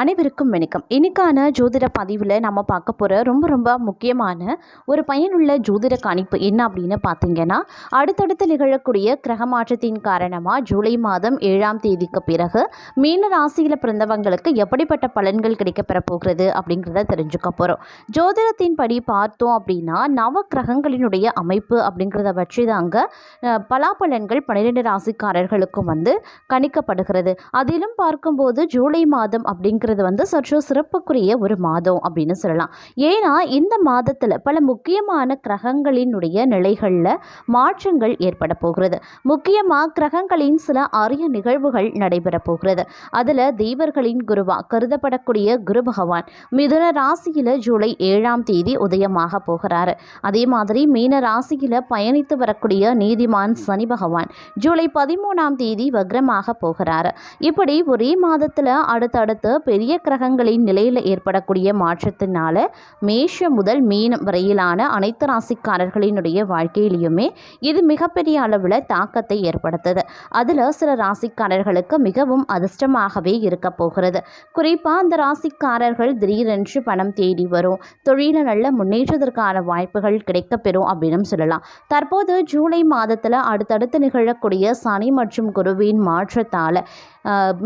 அனைவருக்கும் வணக்கம். இன்னைக்கான ஜோதிட பதிவில் நம்ம பார்க்க போகிற ரொம்ப ரொம்ப முக்கியமான ஒரு பயனுள்ள ஜோதிட கணிப்பு என்ன அப்படின்னு பார்த்தீங்கன்னா அடுத்தடுத்து நிகழக்கூடிய கிரக மாற்றத்தின் காரணமாக ஜூலை மாதம் ஏழாம் தேதிக்கு பிறகு மீன ராசியில் பிறந்தவங்களுக்கு எப்படிப்பட்ட பலன்கள் கிடைக்கப்பெற போகிறது அப்படிங்கிறத தெரிஞ்சுக்க போகிறோம் ஜோதிடத்தின் படி பார்த்தோம் அப்படின்னா நவ கிரகங்களினுடைய அமைப்பு அப்படிங்கிறத வச்சு தாங்க பலாபலன்கள் பன்னிரெண்டு ராசிக்காரர்களுக்கும் வந்து கணிக்கப்படுகிறது. அதிலும் பார்க்கும்போது ஜூலை மாதம் அப்படிங்கிற அப்படிங்கிறது வந்து சற்று சிறப்புக்குரிய ஒரு மாதம் அப்படின்னு சொல்லலாம். ஏன்னா இந்த மாதத்தில் பல முக்கியமான கிரகங்களினுடைய நிலைகளில் மாற்றங்கள் ஏற்பட போகிறது. முக்கியமாக கிரகங்களின் சில அரிய நிகழ்வுகள் நடைபெற போகிறது. அதில் தெய்வர்களின் குருவா கருதப்படக்கூடிய குரு பகவான் மிதுன ராசியில் ஜூலை ஏழாம் தேதி உதயமாக போகிறாரு. அதே மாதிரி மீன ராசியில் பயணித்து வரக்கூடிய நீதிமான் சனி பகவான் ஜூலை பதிமூணாம் தேதி வக்ரமாக போகிறாரு. இப்படி ஒரே மாதத்தில் அடுத்தடுத்து பெரிய கிரகங்களின் நிலையில் ஏற்படக்கூடிய மாற்றத்தினால மேஷம் முதல் மீனம் வரையிலான அனைத்து ராசிக்காரர்களினுடைய வாழ்க்கையிலையுமே இது மிகப்பெரிய அளவில் தாக்கத்தை ஏற்படுத்துது. அதில் சில ராசிக்காரர்களுக்கு மிகவும் அதிர்ஷ்டமாகவே இருக்க போகிறது. குறிப்பாக அந்த ராசிக்காரர்கள் திடீரென்று பணம் தேடி வரும் தொழில நல்ல முன்னேற்றத்திற்கான வாய்ப்புகள் கிடைக்கப்பெறும் அப்படின்னு சொல்லலாம். தற்போது ஜூலை மாதத்தில் அடுத்தடுத்து நிகழக்கூடிய சனி மற்றும் குருவின் மாற்றத்தால்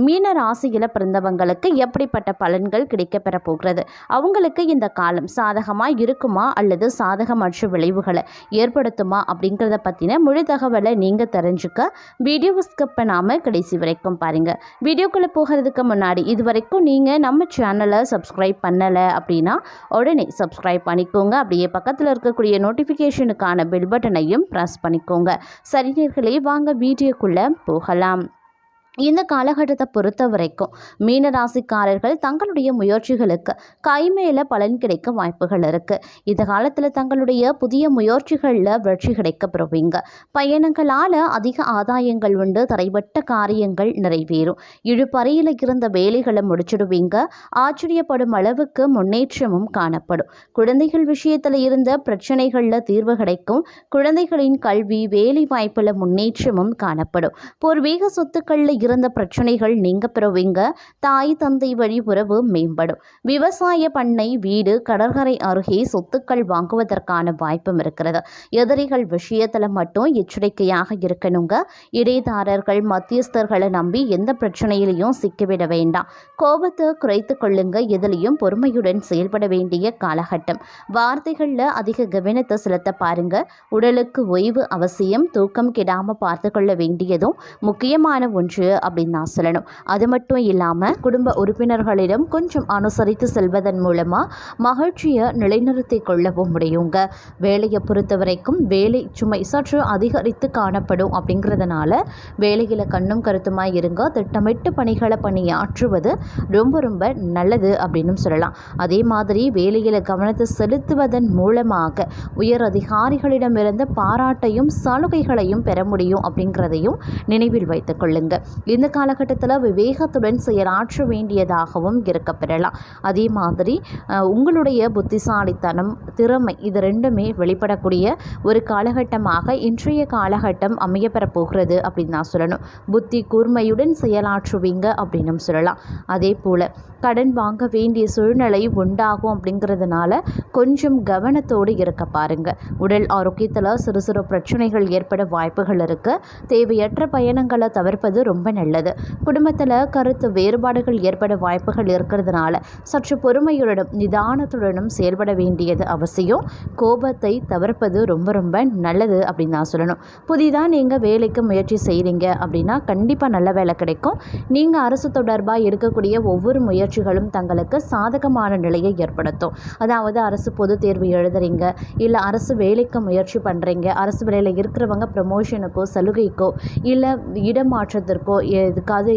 மீன ராசியில் பிறந்தவங்களுக்கு எப்படிப்பட்ட பலன்கள் கிடைக்கப்பெற போகிறது? அவங்களுக்கு இந்த காலம் சாதகமாக இருக்குமா? அல்லது சாதகமற்ற விளைவுகளை ஏற்படுத்துமா? அப்படிங்கிறத பற்றின முழு தகவலை நீங்கள் தெரிஞ்சுக்க வீடியோவை ஸ்கிப் பண்ணாமல் கடைசி வரைக்கும் பாருங்கள் வீடியோக்குள்ளே போகிறதுக்கு முன்னாடி இது வரைக்கும் நீங்கள் நம்ம சேனலை சப்ஸ்கிரைப் பண்ணலை அப்படின்னா உடனே சப்ஸ்கிரைப் பண்ணிக்கோங்க. அப்படியே பக்கத்தில் இருக்கக்கூடிய நோட்டிஃபிகேஷனுக்கான பெல் பட்டனையும் ப்ரெஸ் பண்ணிக்கோங்க. சரிநீர்களே வாங்க வீடியோக்குள்ளே போகலாம். இந்த காலகட்டத்தை பொறுத்த வரைக்கும் மீனராசிக்காரர்கள் தங்களுடைய முயற்சிகளுக்கு கைமேல பலன் கிடைக்க வாய்ப்புகள் இருக்கு. இந்த காலத்தில் தங்களுடைய புதிய முயற்சிகளில் வெற்றி கிடைக்க பெறுவீங்க பயணங்களால் அதிக ஆதாயங்கள் உண்டு தடைபட்ட காரியங்கள் நிறைவேறும். இழுப்பறையில் இருந்த வேலைகளை முடிச்சிடுவீங்க. ஆச்சரியப்படும் அளவுக்கு முன்னேற்றமும் காணப்படும். குழந்தைகள் விஷயத்தில் இருந்த பிரச்சனைகளில் தீர்வு கிடைக்கும். குழந்தைகளின் கல்வி வேலை வாய்ப்பில் முன்னேற்றமும் காணப்படும். பூர்வீக சொத்துக்களில் இருந்த பிரச்சனைகள் நீங்க பெறுவீங்க. தாய் தந்தை வழி உறவு மேம்படும். விவசாய பண்ணை வீடு கடற்கரை அருகே சொத்துக்கள் வாங்குவதற்கான வாய்ப்பும் இருக்கிறது. எதிரிகள் விஷயத்தில் மட்டும் எச்சரிக்கையாக இருக்கணுங்க. இடைதாரர்கள் மத்தியஸ்தர்களை நம்பி எந்த பிரச்சனையிலையும் சிக்கிவிட வேண்டாம். கோபத்தை குறைத்து கொள்ளுங்க. எதிலையும் பொறுமையுடன் செயல்பட வேண்டிய காலகட்டம். வார்த்தைகளில் அதிக கவனத்தை செலுத்த பாருங்க. உடலுக்கு ஓய்வு அவசியம். தூக்கம் கெடாமல் பார்த்து கொள்ள வேண்டியதும் முக்கியமான ஒன்று. அப்படின்னு நான் சொல்லணும். அது மட்டும் இல்லாமல் குடும்ப உறுப்பினர்களிடம் கொஞ்சம் அனுசரித்து செல்வதன் மூலமாக மகிழ்ச்சியை நிலைநிறுத்தி கொள்ளவும் முடியுங்க. வேலையை பொறுத்த வரைக்கும் வேலை சுமை சற்று அதிகரித்து காணப்படும் அப்படிங்கிறதுனால வேலையில் கண்ணும் கருத்துமாக இருங்க. திட்டமிட்டு பணிகளை பணியாற்றுவது ரொம்ப ரொம்ப நல்லது அப்படின்னு சொல்லலாம். அதே மாதிரி வேலையில் கவனத்தை செலுத்துவதன் மூலமாக உயர் அதிகாரிகளிடமிருந்து பாராட்டையும் சலுகைகளையும் பெற முடியும் அப்படிங்கிறதையும் நினைவில் வைத்துக் கொள்ளுங்கள் இந்த காலகட்டத்தில் விவேகத்துடன் செயலாற்ற வேண்டியதாகவும் இருக்க பெறலாம் அதே மாதிரி உங்களுடைய புத்திசாலித்தனம் திறமை இது ரெண்டுமே வெளிப்படக்கூடிய ஒரு காலகட்டமாக இன்றைய காலகட்டம் அமையப்பெற போகிறது அப்படின்னு நான் சொல்லணும். புத்தி கூர்மையுடன் செயலாற்றுவீங்க அப்படின்னு சொல்லலாம். அதே போல் கடன் வாங்க வேண்டிய சூழ்நிலை உண்டாகும் அப்படிங்கிறதுனால கொஞ்சம் கவனத்தோடு இருக்க பாருங்கள் உடல் ஆரோக்கியத்தில் சிறு சிறு பிரச்சனைகள் ஏற்பட வாய்ப்புகள் இருக்குது தேவையற்ற பயணங்களை தவிர்ப்பது ரொம்ப நல்லது. குடும்பத்தில் கருத்து வேறுபாடுகள் ஏற்பட வாய்ப்புகள் இருக்கிறதுனால சற்று பொறுமையுடனும் நிதானத்துடனும் செயல்பட வேண்டியது அவசியம். கோபத்தை தவிர்ப்பது ரொம்ப ரொம்ப நல்லது அப்படின்னு நான் சொல்லணும். புதிதாக நீங்கள் வேலைக்கு முயற்சி செய்கிறீங்க அப்படின்னா கண்டிப்பாக நல்ல வேலை கிடைக்கும். நீங்கள் அரசு தொடர்பாக எடுக்கக்கூடிய ஒவ்வொரு முயற்சிகளும் தங்களுக்கு சாதகமான நிலையை ஏற்படுத்தும். அதாவது அரசு பொது தேர்வு எழுதுறீங்க இல்லை அரசு வேலைக்கு முயற்சி பண்ணுறீங்க அரசு வேலையில் இருக்கிறவங்க ப்ரமோஷனுக்கோ சலுகைக்கோ இல்லை இடமாற்றத்திற்கோ இதுக்காவது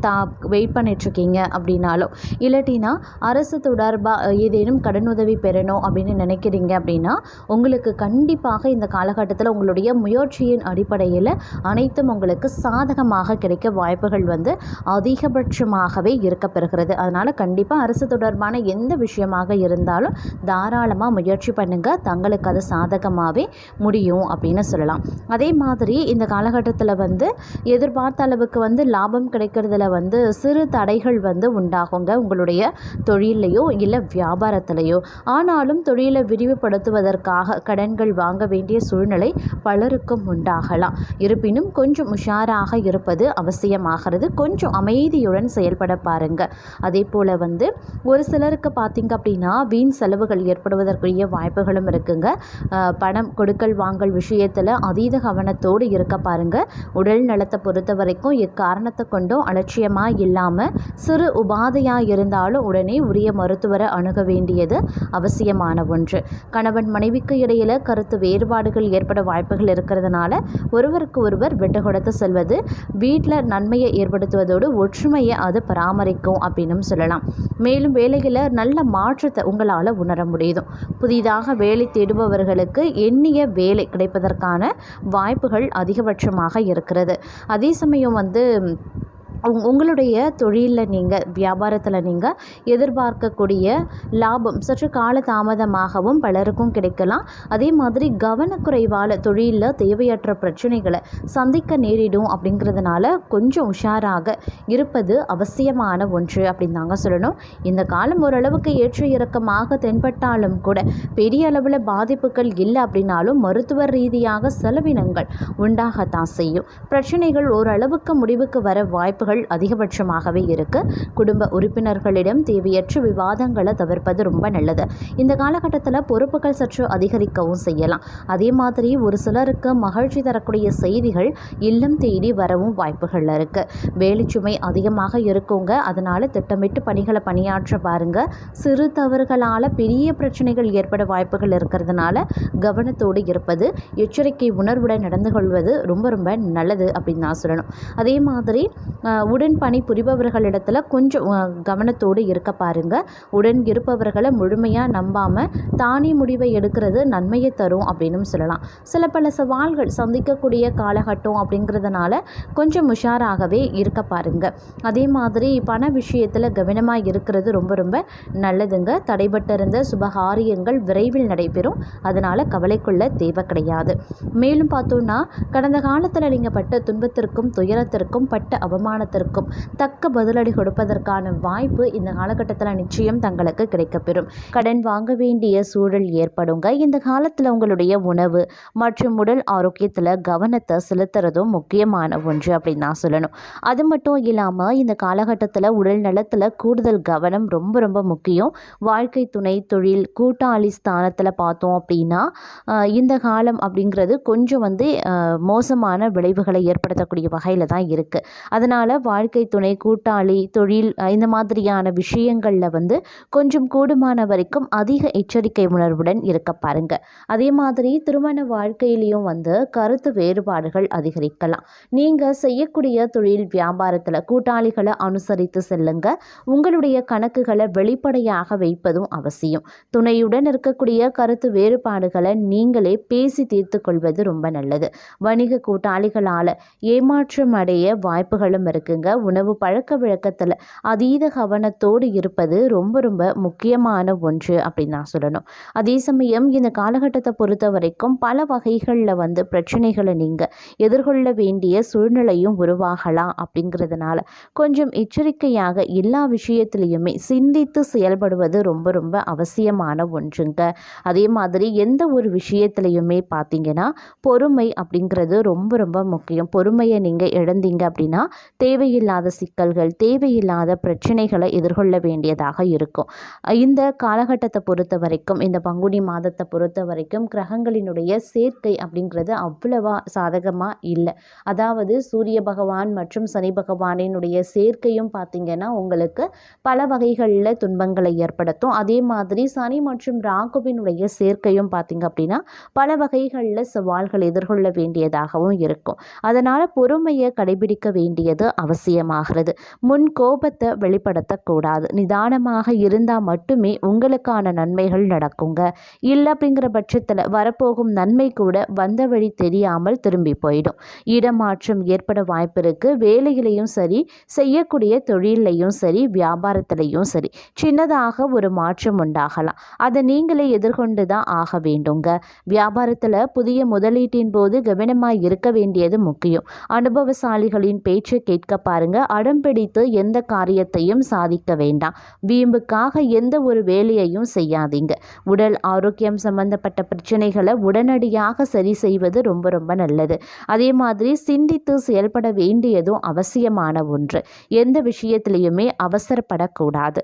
தா வெயிட் பண்ணிகிட்ருக்கீங்க அப்படின்னாலும் இல்லாட்டினா அரசு தொடர்பாக ஏதேனும் கடனுதவி பெறணும் அப்படின்னு நினைக்கிறீங்க அப்படின்னா உங்களுக்கு கண்டிப்பாக இந்த காலகட்டத்தில் உங்களுடைய முயற்சியின் அடிப்படையில் அனைத்தும் உங்களுக்கு சாதகமாக கிடைக்க வாய்ப்புகள் வந்து அதிகபட்சமாகவே இருக்கப்பெறுகிறது. அதனால் கண்டிப்பாக அரசு தொடர்பான எந்த விஷயமாக இருந்தாலும் தாராளமாக முயற்சி பண்ணுங்கள் தங்களுக்கு அது சாதகமாகவே முடியும் அப்படின்னு சொல்லலாம். அதே மாதிரி இந்த காலகட்டத்தில் வந்து எதிர்பார்த்த அளவுக்கு வந்து லாபம் கிடைக்கிறதுல சில வந்து சிறு தடைகள் வந்து உண்டாகுங்க. உங்களுடைய தொழிலையோ இல்லை வியாபாரத்திலையோ. ஆனாலும் தொழிலை விரிவுபடுத்துவதற்காக கடன்கள் வாங்க வேண்டிய சூழ்நிலை பலருக்கும் உண்டாகலாம். இருப்பினும் கொஞ்சம் உஷாராக இருப்பது அவசியமாகிறது. கொஞ்சம் அமைதியுடன் செயல்பட பாருங்க. அதே போல் வந்து ஒரு சிலருக்கு பார்த்தீங்க அப்படின்னா வீண் செலவுகள் ஏற்படுவதற்குரிய வாய்ப்புகளும் இருக்குங்க. பணம் கொடுக்கல் வாங்கல் விஷயத்தில் அதீத கவனத்தோடு இருக்க பாருங்க. உடல் நலத்தை பொறுத்த வரைக்கும் எக்காரணத்தை கொண்டும் அலட்சியமாக இல்லாமல் சிறு உபாதையாக இருந்தாலும் உடனே உரிய மருத்துவரை அணுக வேண்டியது அவசியமான ஒன்று. கணவன் மனைவிக்கு இடையில் கருத்து வேறுபாடுகள் ஏற்பட வாய்ப்புகள் இருக்கிறதுனால ஒருவருக்கு ஒருவர் விட்டு கொடுத்து செல்வது வீட்டில் நன்மையை ஏற்படுத்துவதோடு ஒற்றுமையை அது பராமரிக்கும் அப்படின்னும் சொல்லலாம். மேலும் வேலையில் நல்ல மாற்றத்தை உங்களால் உணர முடியும் புதிதாக வேலை தேடுபவர்களுக்கு எண்ணிய வேலை கிடைப்பதற்கான வாய்ப்புகள் அதிகபட்சமாக இருக்கிறது. அதே சமயம் வந்து உங்களுடைய தொழிலில் நீங்கள் வியாபாரத்தில் நீங்கள் எதிர்பார்க்கக்கூடிய லாபம் சற்று கால தாமதமாகவும் பலருக்கும் கிடைக்கலாம். அதே மாதிரி கவனக்குறைவால் தொழிலில் தேவையற்ற பிரச்சனைகளை சந்திக்க நேரிடும் அப்படிங்கிறதுனால கொஞ்சம் உஷாராக இருப்பது அவசியமான ஒன்று அப்படின்னு தாங்க சொல்லணும். இந்த காலம் ஓரளவுக்கு ஏற்ற இறக்கமாக தென்பட்டாலும் கூட பெரிய அளவில் பாதிப்புகள் இல்லை அப்படின்னாலும் மருத்துவ ரீதியாக செலவினங்கள் உண்டாகத்தான் செய்யும். பிரச்சனைகள் ஓரளவுக்கு முடிவுக்கு வர வாய்ப்புகள் அதிகபட்சமாகவே இருக்கு. குடும்ப உறுப்பினர்களிடம் தேவையற்ற விவாதங்களை தவிர்ப்பது ரொம்ப நல்லது. இந்த காலகட்டத்தில் பொறுப்புகள் சற்று அதிகரிக்கவும் செய்யலாம். அதே மாதிரி ஒரு சிலருக்கு மகிழ்ச்சி தரக்கூடிய செய்திகள் இல்லம் தேடி வரவும் வாய்ப்புகள் இருக்கு. வேலைச்சுமை அதிகமாக இருக்குங்க. அதனால திட்டமிட்டு பணிகளை பணியாற்ற பாருங்க. சிறு தவறுகளால் பெரிய பிரச்சனைகள் ஏற்பட வாய்ப்புகள் இருக்கிறதுனால கவனத்தோடு இருப்பது எச்சரிக்கை உணர்வுடன் நடந்து கொள்வது ரொம்ப ரொம்ப நல்லது அப்படின்னு நான் சொல்லணும். அதே மாதிரி உடன்பணி உடன் பணி கொஞ்சம் கவனத்தோடு இருக்க பாருங்கள் உடன் இருப்பவர்களை முழுமையாக நம்பாமல் தானே முடிவை எடுக்கிறது நன்மையை தரும் அப்படின்னும் சொல்லலாம். சில பல சவால்கள் சந்திக்கக்கூடிய காலகட்டம் அப்படிங்கிறதுனால கொஞ்சம் உஷாராகவே இருக்க பாருங்க. அதே மாதிரி பண விஷயத்தில் கவனமாக இருக்கிறது ரொம்ப ரொம்ப நல்லதுங்க. தடைபட்டிருந்த சுபகாரியங்கள் விரைவில் நடைபெறும். அதனால் கவலைக்குள்ள தேவை கிடையாது. மேலும் பார்த்தோன்னா கடந்த காலத்தில் நீங்கள் பட்ட துன்பத்திற்கும் துயரத்திற்கும் பட்ட அவமானத்திற்கும் தக்க பதிலடி கொடுப்பதற்கான வாய்ப்பு இந்த காலகட்டத்தில் நிச்சயம் தங்களுக்கு கிடைக்கப்பெறும். கடன் வாங்க வேண்டிய சூழல் ஏற்படுங்க. இந்த காலத்தில் உங்களுடைய உணவு மற்றும் உடல் ஆரோக்கியத்தில் கவனத்தை செலுத்துறதும் முக்கியமான ஒன்று அப்படின்னு நான் சொல்லணும். அது மட்டும் இல்லாமல் இந்த காலகட்டத்தில் உடல் நலத்தில் கூடுதல் கவனம் ரொம்ப ரொம்ப முக்கியம். வாழ்க்கை துணை தொழில் கூட்டாளி ஸ்தானத்தில் பார்த்தோம் அப்படின்னா இந்த காலம் அப்படிங்கிறது கொஞ்சம் வந்து மோசமான விளைவுகளை ஏற்படுத்தக்கூடிய வகையில் தான் இருக்குது அதனால் வாழ்க்கை துணை கூட்டாளி தொழில் இந்த மாதிரியான விஷயங்களில் வந்து கொஞ்சம் கூடுமான வரைக்கும் அதிக எச்சரிக்கை உணர்வுடன் இருக்க பாருங்க. அதே மாதிரி திருமண வாழ்க்கையிலையும் வந்து கருத்து வேறுபாடுகள் அதிகரிக்கலாம். நீங்கள் செய்யக்கூடிய தொழில் வியாபாரத்தில் கூட்டாளிகளை அனுசரித்து செல்லுங்க. உங்களுடைய கணக்குகளை வெளிப்படையாக வைப்பதும் அவசியம். துணையுடன் இருக்கக்கூடிய கருத்து வேறுபாடுகளை நீங்களே பேசி தீர்த்து கொள்வது ரொம்ப நல்லது. வணிக கூட்டாளிகளால் ஏமாற்றம் அடைய வாய்ப்புகளும் இருக்குங்க. உணவு பழக்க வழக்கத்தில் அதீத கவனத்தோடு இருப்பது ரொம்ப ரொம்ப முக்கியமான ஒன்று அப்படின்னு நான் சொல்லணும். அதே சமயம் இந்த காலகட்டத்தை பொறுத்த வரைக்கும் பல வகைகளில் வந்து பிரச்சனைகளை நீங்கள் எதிர்கொள்ள வேண்டிய சூழ்நிலையும் உருவாகலாம் அப்படிங்கிறதுனால கொஞ்சம் எச்சரிக்கையாக எல்லா விஷயத்திலையுமே சிந்தித்து செயல்படுவது ரொம்ப ரொம்ப அவசியமான ஒன்றுங்க. அதே மாதிரி எந்த ஒரு விஷயத்துலையுமே பார்த்தீங்கன்னா பொறுமை அப்படிங்கிறது ரொம்ப ரொம்ப முக்கியம். பொறுமையை நீங்கள் இழந்தீங்க அப்படின்னா தேவையில்லாத சிக்கல்கள் தேவையில்லாத பிரச்சனைகளை எதிர்கொள்ள வேண்டியதாக இருக்கும். இந்த காலகட்டத்தை பொறுத்த வரைக்கும் இந்த பங்குனி மாதத்தை பொறுத்த வரைக்கும் கிரகங்களினுடைய சேர்க்கை அப்படிங்கிறது அவ்வளவா சாதகமாக இல்லை. அதாவது சூரிய பகவான் மற்றும் சனி பகவானினுடைய சேர்க்கையும் பார்த்திங்கன்னா உங்களுக்கு பல வகைகளில் துன்பங்களை ஏற்படுத்தும். அதே மாதிரி சனி மற்றும் ராகுவினுடைய சேர்க்கையும் பார்த்திங்க அப்படின்னா பல வகைகளில் சவால்கள் எதிர்கொள்ள வேண்டியதாகவும் இருக்கும். அதனால் பொறுமையை கடைபிடிக்க வேண்டியது அவசியமாகிறது. முன் கோபத்தை வெளிப்படுத்தக்கூடாது. நிதானமாக இருந்தால் மட்டுமே உங்களுக்கான நன்மைகள் நடக்குங்க. இல்லை அப்படிங்கிற பட்சத்தில் வரப்போகும் நன்மை கூட வந்த வழி தெரியாமல் திரும்பி போயிடும். இடமாற்றம் ஏற்பட வாய்ப்பு இருக்குது வேலையிலையும் சரி செய்யக்கூடிய தொழிலையும் சரி வியாபாரத்திலையும் சரி சின்னதாக ஒரு மாற்றம் உண்டாகலாம். அதை நீங்களே எதிர்கொண்டு தான் ஆக வேண்டுங்க. வியாபாரத்தில் புதிய முதலீட்டின் போது கவனமாக இருக்க வேண்டியது முக்கியம். அனுபவசாலிகளின் பேச்சை கேட்க இருக்க பாருங்க. அடம் பிடித்து எந்த காரியத்தையும் சாதிக்க வேண்டாம். வீம்புக்காக எந்த ஒரு வேலையையும் செய்யாதீங்க. உடல் ஆரோக்கியம் சம்பந்தப்பட்ட பிரச்சனைகளை உடனடியாக சரி செய்வது ரொம்ப ரொம்ப நல்லது. அதே மாதிரி சிந்தித்து செயல்பட வேண்டியதும் அவசியமான ஒன்று. எந்த விஷயத்திலையுமே அவசரப்படக்கூடாது.